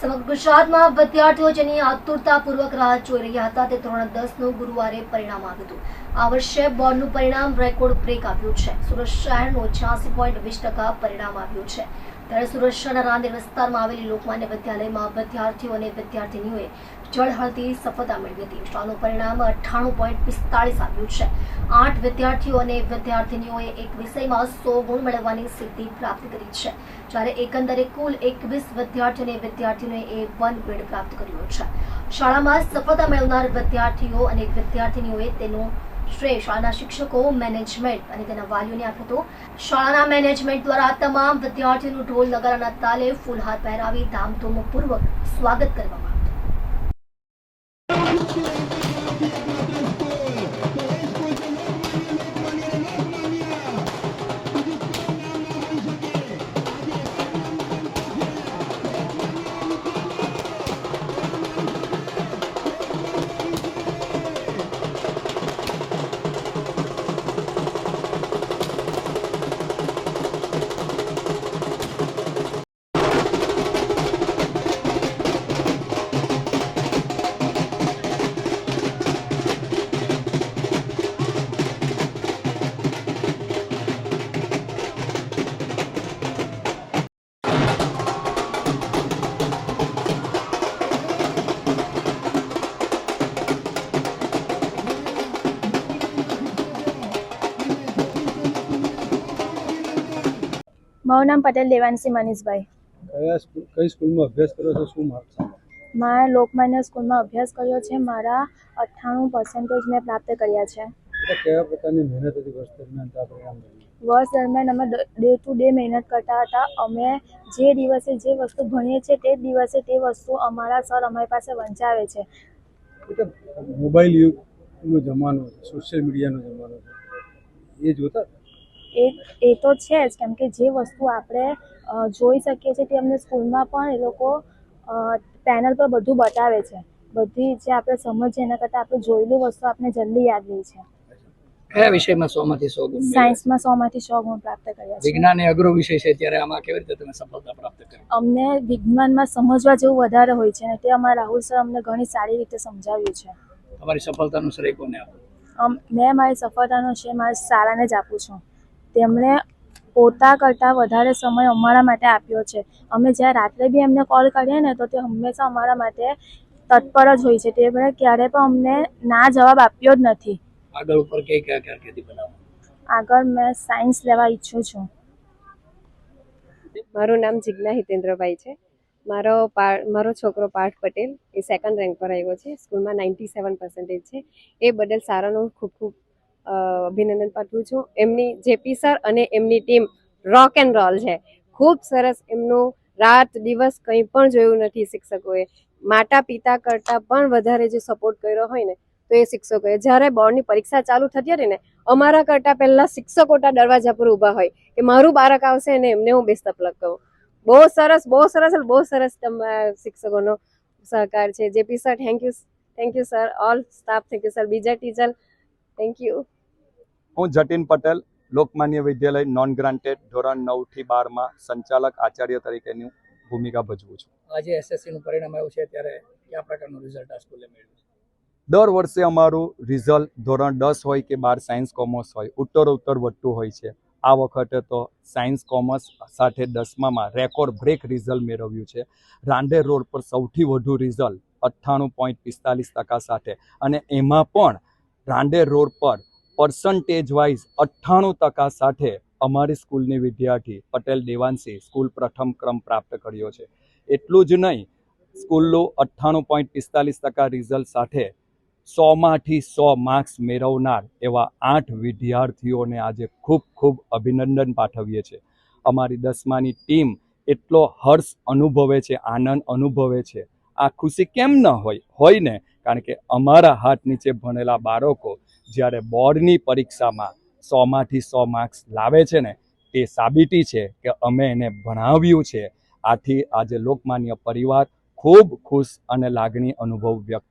સમગ્ર ગુજરાતમાં વિદ્યાર્થીઓ જેની આતુરતાપૂર્વક રાહ જોઈ રહ્યા હતા તે ધોરણ દસનું ગુરુવારે પરિણામ આવ્યું હતું. આ વર્ષે બોર્ડનું પરિણામ રેકોર્ડ બ્રેક આવ્યું છે. સુરત શહેરનું છ્યાસી પોઈન્ટ વીસ ટકા પરિણામ આવ્યું છે. ત્યારે સુરત શહેરના રાંદેર વિસ્તારમાં આવેલી લોકમાન્ય વિદ્યાલયમાં વિદ્યાર્થીઓ અને વિદ્યાર્થીનીઓએ જળહળતી સફળતા મેળવી હતી શાળાનું પરિણામ અઠ્ઠાણું પોઈન્ટ પિસ્તાળીસ આવ્યું છે. આઠ વિદ્યાર્થીઓ અને વિદ્યાર્થીનીઓએ એક વિષયમાં સો ગુણ મેળવવાની સિદ્ધિ પ્રાપ્ત કરી છે. જ્યારે એકંદરે કુલ એકવીસ વિદ્યાર્થીઓ અને વિદ્યાર્થીઓએ એ વન ગ્રેડ પ્રાપ્ત કર્યો છે. શાળામાં સફળતા મેળવનાર વિદ્યાર્થીઓ અને વિદ્યાર્થીનીઓએ તેનું શ્રેય શાળાના શિક્ષકો, મેનેજમેન્ટ અને તેના વાલીઓને આપ્યો હતો. શાળાના મેનેજમેન્ટ દ્વારા તમામ વિદ્યાર્થીઓનું ઢોલ નગારાના તાલે ફૂલહાર પહેરાવી ધામધૂમપૂર્વક સ્વાગત કરવામાં મારું નામ પટેલ દેવાંશી મનીષભાઈ. કઈ સ્કૂલમાં અભ્યાસ કર્યો છે? શું માર્ક્સ મારે લોકમાન્ય સ્કૂલમાં અભ્યાસ કર્યો છે. મારા અઠ્ઠાણું પર્સન્ટેજ મેં પ્રાપ્ત કર્યા છે. કયા પ્રકારની મહેનત હતી વર્ષ દરમિયાન વર્ષ દરમિયાન અમે ડે ટુ ડે મહેનત કરતા હતા. અમે જે દિવસે જે વસ્તુ ભણીએ છીએ તે દિવસે તે વસ્તુ અમારા સર અમારી પાસે વંચાવે છે. મોબાઈલ યુગનો જમાનો છે સોશિયલ મીડિયાનો જમાનો છે. એ જોતા એ એ તો છે જ. કેમ કે જે વસ્તુ આપણે જોઈ શકીએ છીએ તે અમને સ્કૂલમાં પણ એ લોકો પેનલ પર બધું બતાવે છે. બધી જે આપણે સમજીએ એના કરતાં આપણે જોયેલું વસ્તુ આપણે જલ્દી યાદ રહી છે. કયા વિષયમાં સો માંથી સો ગુણ? સાયન્સમાં સોમાંથી સો ગુણ પ્રાપ્ત કર્યા વિજ્ઞાન એ અઘરો વિષય છે ત્યારે આમાં કેવી રીતે તમે સફળતા પ્રાપ્ત કરી? અમને વિજ્ઞાનમાં સમજવા જેવું વધારે હોય છે અને તે અમારા રાહુલ સર અમને ઘણી સારી રીતે સમજાવ્યું છે. તમારી સફળતાનું શ્રેય કોને આપો? મેં મારી સફળતાનો શ્રેય મારા શાળાને જ આપું છું. તેમણે પોતા કરતાં વધારે સમય અમારા માટે આપ્યો છે. અમે જ્યાં રાત્રે બી એમને કોલ કરીએ ને તો તે હંમેશા અમારા માટે તત્પર જ હોય છે. તેમણે ક્યારે પણ અમને ના જવાબ આપ્યો જ નથી. આગળ ઉપર કઈ કયા કારકિર્દી બનાવો? આગળ મેં સાયન્સ લેવા ઈચ્છું છું. મારું નામ જિજ્ઞા હિતેન્દ્રભાઈ છે. મારો મારો છોકરો પાર્થ પટેલ એ સેકન્ડ રેન્ક પર આવ્યો છે. સ્કૂલમાં નાઇન્ટી સેવન પર્સન્ટેજ છે. એ બદલ સારાનો ખૂબ ખૂબ અભિનંદન પાઠવું છું. એમની જેપી સર અને એમની ટીમ રોક એન્ડ રોલ છે. ખૂબ સરસ એમનું રાત દિવસ કંઈ પણ જોયું નથી શિક્ષકોએ. માતા પિતા કરતાં પણ વધારે જે સપોર્ટ કર્યો હોય ને, તો એ શિક્ષકોએ. જ્યારે બોર્ડની પરીક્ષા ચાલુ થતી હતી ને, અમારા કરતાં પહેલાં શિક્ષકો દરવાજા પર ઊભા હોય કે મારું બાળક આવશે અને એમને હું ઓફ કહું. બહુ સરસ બહુ સરસ બહુ સરસ શિક્ષકોનો સહકાર છે. JP sir thank you thank you sir all staff thank you sir બીજા ટીચર થેન્ક યુ હું જતીન પટેલ લોકમાન્ય વિદ્યાલય નોન ગ્રાન્ટેડ ધોરણ નવથી બારમાં સંચાલક આચાર્ય તરીકેની ભૂમિકા ભજવું છું. આજે એસએસસી નું પરિણામ આવ્યું છે ત્યારે કયા પ્રકારનું રિઝલ્ટ આ સ્કૂલે મેળવ્યું દર વર્ષે અમારું રિઝલ્ટ ધોરણ દસ હોય કે બાર સાયન્સ કોમર્સ હોય ઉત્તર ઉત્તર વધતું હોય છે. આ વખતે તો સાયન્સ કોમર્સ સાથે દસમામાં રેકોર્ડ બ્રેક રિઝલ્ટ મેળવ્યું છે. રાંદેર રોડ પર સૌથી વધુ રિઝલ્ટ અઠ્ઠાણું પોઈન્ટ પિસ્તાલીસ ટકા સાથે. અને એમાં પણ રાંદેર રોડ પર પર્સન્ટેજ વાઇઝ અઠ્ઠાણું ટકા સાથે અમારી સ્કૂલની વિદ્યાર્થી પટેલ દેવાંશી સ્કૂલ પ્રથમ ક્રમ પ્રાપ્ત કર્યો છે. એટલું જ નહીં, સ્કૂલનું અઠ્ઠાણું પોઈન્ટ પિસ્તાલીસ ટકા રિઝલ્ટ સાથે સોમાંથી સો માર્ક્સ મેળવનાર એવા આઠ વિદ્યાર્થીઓને આજે ખૂબ ખૂબ અભિનંદન પાઠવીએ છીએ. અમારી દસમાની ટીમ એટલો હર્ષ અનુભવે છે, આનંદ અનુભવે છે. આ ખુશી કેમ ન હોય? હોય ને? કારણ કે અમારા હાથ નીચે ભણેલા બાળકો જ્યારે બોર્ડની પરીક્ષામાં સોમાંથી સો માર્ક્સ લાવે છે ને, તે સાબિતી છે કે અમે એને ભણાવ્યું છે. આથી આજે લોકમાન્ય પરિવાર ખૂબ ખુશ અને લાગણી અનુભવ વ્યક્ત